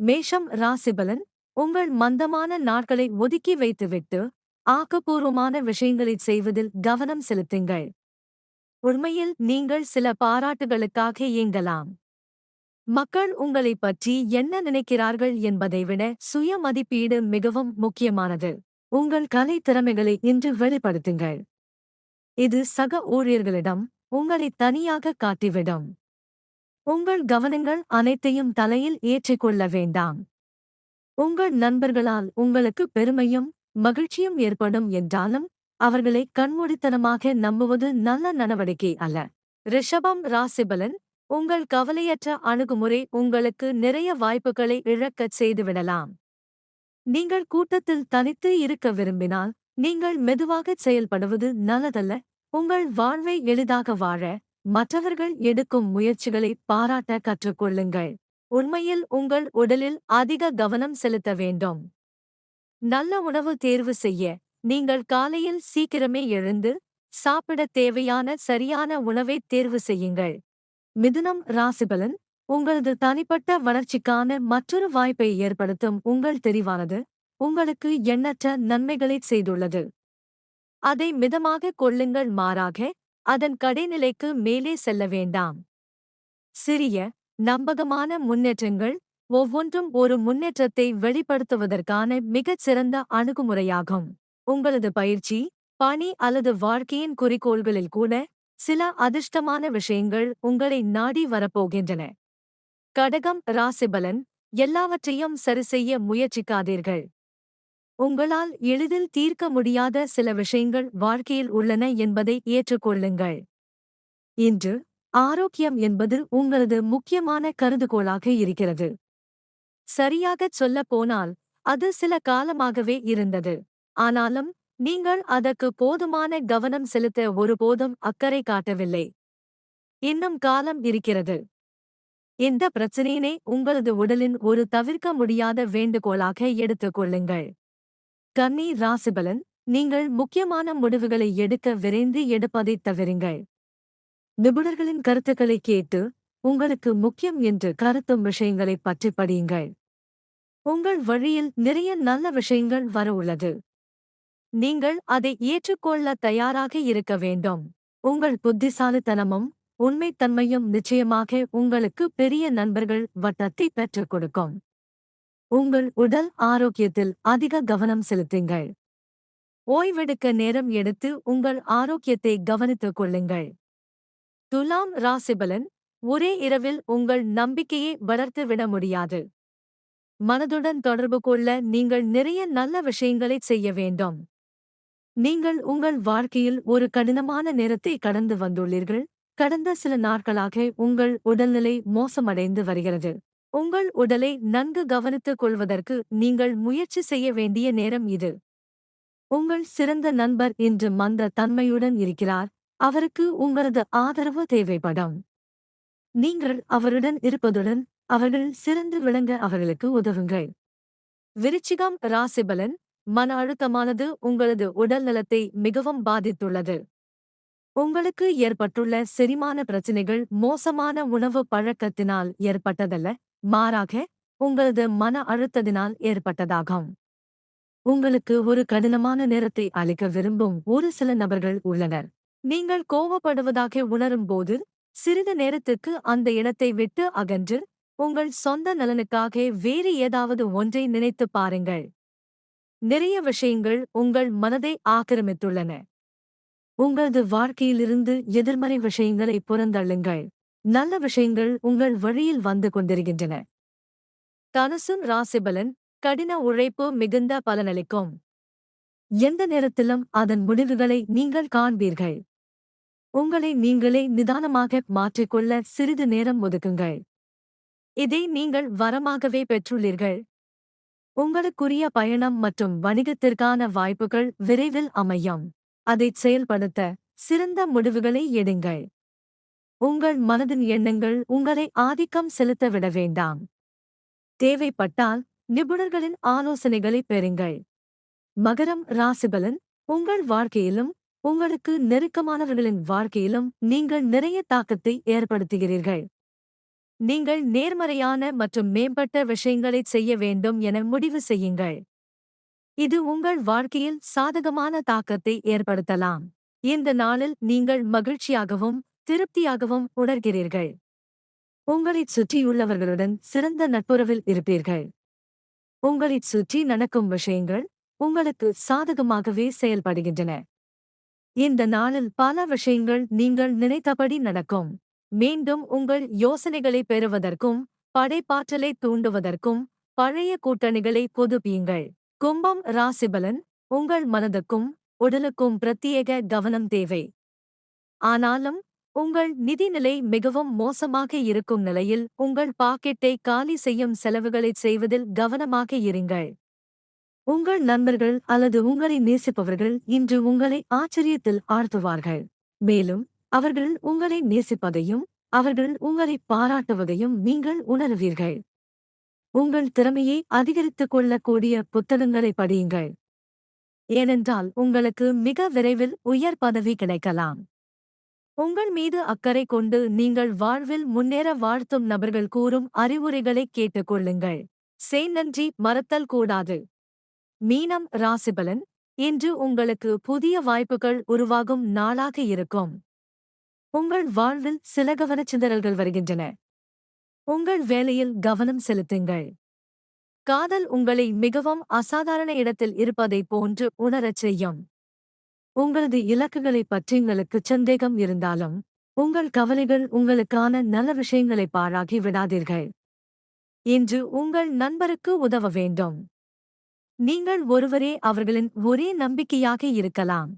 மேஷம் ராசிபலன் உங்கள் மந்தமான நாட்களை ஒதுக்கி வைத்துவிட்டு ஆக்கப்பூர்வமான விஷயங்களைச் செய்வதில் கவனம் செலுத்துங்கள். உண்மையில் நீங்கள் சில பாராட்டுகளுக்காக இயங்கலாம். மக்கள் உங்களைப் பற்றி என்ன நினைக்கிறார்கள் என்பதை விட சுய மதிப்பீடு மிகவும் முக்கியமானது. உங்கள் கலை திறமைகளை இன்று வெளிப்படுத்துங்கள். இது சக ஊழியர்களிடம் உங்களை தனியாக காட்டிவிடும். உங்கள் கவனங்கள் அனைத்தையும் தலையில் ஏற்றிக்கொள்ள வேண்டாம். உங்கள் நண்பர்களால் உங்களுக்கு பெருமையும் மகிழ்ச்சியும் ஏற்படும் என்றாலும் அவர்களை கண்மூடித்தனமாக நம்புவது நல்ல நடவடிக்கை அல்ல. ரிஷபம் ராசிபலன் உங்கள் கவலையற்ற அணுகுமுறை உங்களுக்கு நிறைய வாய்ப்புகளை இழக்கச் செய்துவிடலாம். நீங்கள் கூட்டத்தில் தனித்து இருக்க விரும்பினால் நீங்கள் மெதுவாகச் செயல்படுவது நல்லதல்ல. உங்கள் வாழ்வை எளிதாக வாழ மற்றவர்கள் எடுக்கும் முயற்சிகளை பாராட்ட கற்றுக்கொள்ளுங்கள். உண்மையில் உங்கள் உடலில் அதிக கவனம் செலுத்த வேண்டும். நல்ல உணவு தேர்வு செய்ய நீங்கள் காலையில் சீக்கிரமே எழுந்து சாப்பிட தேவையான சரியான உணவை தேர்வு செய்யுங்கள். மிதுனம் ராசிபலன் உங்களது தனிப்பட்ட வளர்ச்சிக்கான மற்றொரு வாய்ப்பை ஏற்படுத்தும் உங்கள் தெரிவானது உங்களுக்கு எண்ணற்ற நன்மைகளைச் செய்துள்ளது. அதை மிதமாக கொள்ளுங்கள் மாறாக அதன் கடைநிலைக்கு மேலே செல்ல வேண்டாம். சிறிய நம்பகமான முன்னேற்றங்கள் ஒவ்வொன்றும் ஒரு முன்னேற்றத்தை வெளிப்படுத்துவதற்கான மிகச் சிறந்த அணுகுமுறையாகும். உங்களது பயிற்சி பணி அல்லது வாழ்க்கையின் குறிக்கோள்களில் கூட சில அதிர்ஷ்டமான விஷயங்கள் உங்களை நாடி வரப்போகின்றன. கடகம் ராசிபலன் எல்லாவற்றையும் சரிசெய்ய முயற்சிக்காதீர்கள். உங்களால் எளிதில் தீர்க்க முடியாத சில விஷயங்கள் வாழ்க்கையில் உள்ளன என்பதை ஏற்றுக்கொள்ளுங்கள். இன்று ஆரோக்கியம் என்பது உங்களது முக்கியமான கருதுகோளாக இருக்கிறது. சரியாகச் சொல்லப் போனால் அது சில காலமாகவே இருந்தது. ஆனாலும் நீங்கள் அதற்கு போதுமான கவனம் செலுத்த ஒருபோதும் அக்கறை காட்டவில்லை. இன்னும் காலம் இருக்கிறது. இந்த பிரச்சினையினை உங்களது உடலின் ஒரு தவிர்க்க முடியாத வேண்டுகோளாக எடுத்துக் கொள்ளுங்கள் கன்னி ராசிபலன் நீங்கள் முக்கியமான முடிவுகளை எடுக்க விரைந்து எடுப்பதைத் தவிருங்கள் நிபுணர்களின் கருத்துக்களை கேட்டு உங்களுக்கு முக்கியம் என்று கருத்தும் விஷயங்களைப் பற்றி படியுங்கள். உங்கள் வழியில் நிறைய நல்ல விஷயங்கள் வர உள்ளது. நீங்கள் அதை ஏற்றுக்கொள்ள தயாராக இருக்க வேண்டும். உங்கள் புத்திசாலித்தனமும் உண்மைத்தன்மையும் நிச்சயமாக உங்களுக்கு பெரிய நண்பர்கள் வட்டத்தை பெற்றுக் கொடுக்கும். உங்கள் உடல் ஆரோக்கியத்தில் அதிக கவனம் செலுத்துங்கள். ஓய்வெடுக்க நேரம் எடுத்து உங்கள் ஆரோக்கியத்தை கவனித்துக் கொள்ளுங்கள். துலாம் ராசிபலன் ஒரே இரவில் உங்கள் நம்பிக்கையை வளர்த்து விட முடியாது. மனதுடன் தொடர்பு கொள்ள நீங்கள் நிறைய நல்ல விஷயங்களைச் செய்ய வேண்டும். நீங்கள் உங்கள் வாழ்க்கையில் ஒரு கடினமான நேரத்தை கடந்து வந்துள்ளீர்கள். கடந்த சில நாட்களாக உங்கள் உடல்நிலை மோசமடைந்து வருகிறது. உங்கள் உடலை நன்கு கவனித்துக் கொள்வதற்கு நீங்கள் முயற்சி செய்ய வேண்டிய நேரம் இது. உங்கள் சிறந்த நண்பர் இன்று மந்த தன்மையுடன் இருக்கிறார். அவருக்கு உங்களது ஆதரவு தேவைப்படும். நீங்கள் அவருடன் இருப்பதுடன் அவர்கள் சிறந்து விளங்க அவர்களுக்கு உதவுங்கள். விருச்சிகம் ராசிபலன் மன அழுத்தமானது உங்களது உடல் நலத்தை மிகவும் பாதித்துள்ளது. உங்களுக்கு ஏற்பட்டுள்ள செரிமான பிரச்சினைகள் மோசமான உணவு பழக்கத்தினால் ஏற்பட்டதல்ல. மாறாக உங்களது மன அழுத்தத்தினால் ஏற்பட்டதாகும். உங்களுக்கு ஒரு கடினமான நேரத்தை அளிக்க விரும்பும் ஒரு சில நபர்கள் உள்ளனர். நீங்கள் கோவப்படுவதாக உணரும் போது சிறிது நேரத்துக்கு அந்த இடத்தை விட்டு அகன்று உங்கள் சொந்த நலனுக்காக வேறு ஏதாவது ஒன்றை நினைத்துப் பாருங்கள். நிறைய விஷயங்கள் உங்கள் மனதை ஆக்கிரமித்துள்ளன. உங்களது வாழ்க்கையிலிருந்து எதிர்மறை விஷயங்களை புறந்தள்ளுங்கள். நல்ல விஷயங்கள் உங்கள் வழியில் வந்து கொண்டிருக்கின்றன. தனுசும் ராசிபலன் கடின உழைப்பு மிகுந்த பலனளிக்கும். எந்த நேரத்திலும் அதன் முடிவுகளை நீங்கள் காண்பீர்கள். உங்களை நீங்களே நிதானமாக மாற்றிக்கொள்ள சிறிது நேரம் ஒதுக்குங்கள். இதை நீங்கள் வரமாகவே பெற்றுள்ளீர்கள். உங்களுக்குரிய பயணம் மற்றும் வணிகத்திற்கான வாய்ப்புகள் விரைவில் அமையும். அதைச் செயல்படுத்த சிறந்த முடிவுகளை எடுங்கள். உங்கள் மனதின் எண்ணங்கள் உங்களை ஆதிக்கம் செலுத்த விட வேண்டாம். தேவைப்பட்டால் நிபுணர்களின் ஆலோசனைகளை பெறுங்கள். மகரம் ராசிபலன் உங்கள் வாழ்க்கையிலும் உங்களுக்கு நெருக்கமானவர்களின் வாழ்க்கையிலும் நீங்கள் நிறைய தாக்கத்தை ஏற்படுத்துகிறீர்கள். நீங்கள் நேர்மறையான மற்றும் மேம்பட்ட விஷயங்களைச் செய்ய வேண்டும் என முடிவு செய்யுங்கள். இது உங்கள் வாழ்க்கையில் சாதகமான தாக்கத்தை ஏற்படுத்தலாம். இந்த நாளில் நீங்கள் மகிழ்ச்சியாகவும் திருப்தியாகவும் உணர்கிறீர்கள். உங்களைச் சுற்றியுள்ளவர்களுடன் சிறந்த நட்புறவில் இருப்பீர்கள். உங்களைச் சுற்றி நடக்கும் விஷயங்கள் உங்களுக்கு சாதகமாகவே செயல்படுகின்றன. இந்த நாளில் பல விஷயங்கள் நீங்கள் நினைத்தபடி நடக்கும். மீண்டும் உங்கள் யோசனைகளை பெறுவதற்கும் படைப்பாற்றலை தூண்டுவதற்கும் பழைய கூட்டணிகளை புதுப்பியுங்கள். கும்பம் ராசிபலன் உங்கள் மனதுக்கும் உடலுக்கும் பிரத்யேக கவனம் தேவை. ஆனாலும் உங்கள் நிதிநிலை மிகவும் மோசமாக இருக்கும் நிலையில் உங்கள் பாக்கெட்டை காலி செய்யும் செலவுகளைச் செய்வதில் கவனமாக இருங்கள். உங்கள் நண்பர்கள் அல்லது உங்களை நேசிப்பவர்கள் இன்று உங்களை ஆச்சரியத்தில் ஆழ்த்துவார்கள். மேலும் அவர்கள் உங்களை நேசிப்பதையும் அவர்கள் உங்களை பாராட்டுவதையும் நீங்கள் உணருவீர்கள். உங்கள் திறமையை அதிகரித்துக் கொள்ளக்கூடிய புத்தகங்களை படியுங்கள். ஏனென்றால் உங்களுக்கு மிக விரைவில் உயர் பதவி கிடைக்கலாம். உங்கள் மீது அக்கறை கொண்டு நீங்கள் வாழ்வில் முன்னேற வாழ்த்தும் நபர்கள் கூறும் அறிவுரைகளை கேட்டுக்கொள்ளுங்கள் செய் நன்றி மறத்தல் கூடாது. மீனம் ராசிபலன் இன்று உங்களுக்கு புதிய வாய்ப்புகள் உருவாகும் நாளாக இருக்கும். உங்கள் வாழ்வில் சில கவனச்சிதறல்கள் வருகின்றன. உங்கள் வேலையில் கவனம் செலுத்துங்கள். காதல் உங்களை மிகவும் அசாதாரண இடத்தில் இருப்பதைப் போன்று உணரச் செய்யும். உங்களது இலக்குகளைப் பற்றி உங்களுக்கு சந்தேகம் இருந்தாலும் உங்கள் கவலைகள் உங்களுக்கான நல்ல விஷயங்களை பாழாகி விடாதீர்கள். இன்று உங்கள் நண்பருக்கு உதவ வேண்டும். நீங்கள் ஒருவரே அவர்களின் ஒரே நம்பிக்கையாக இருக்கலாம்.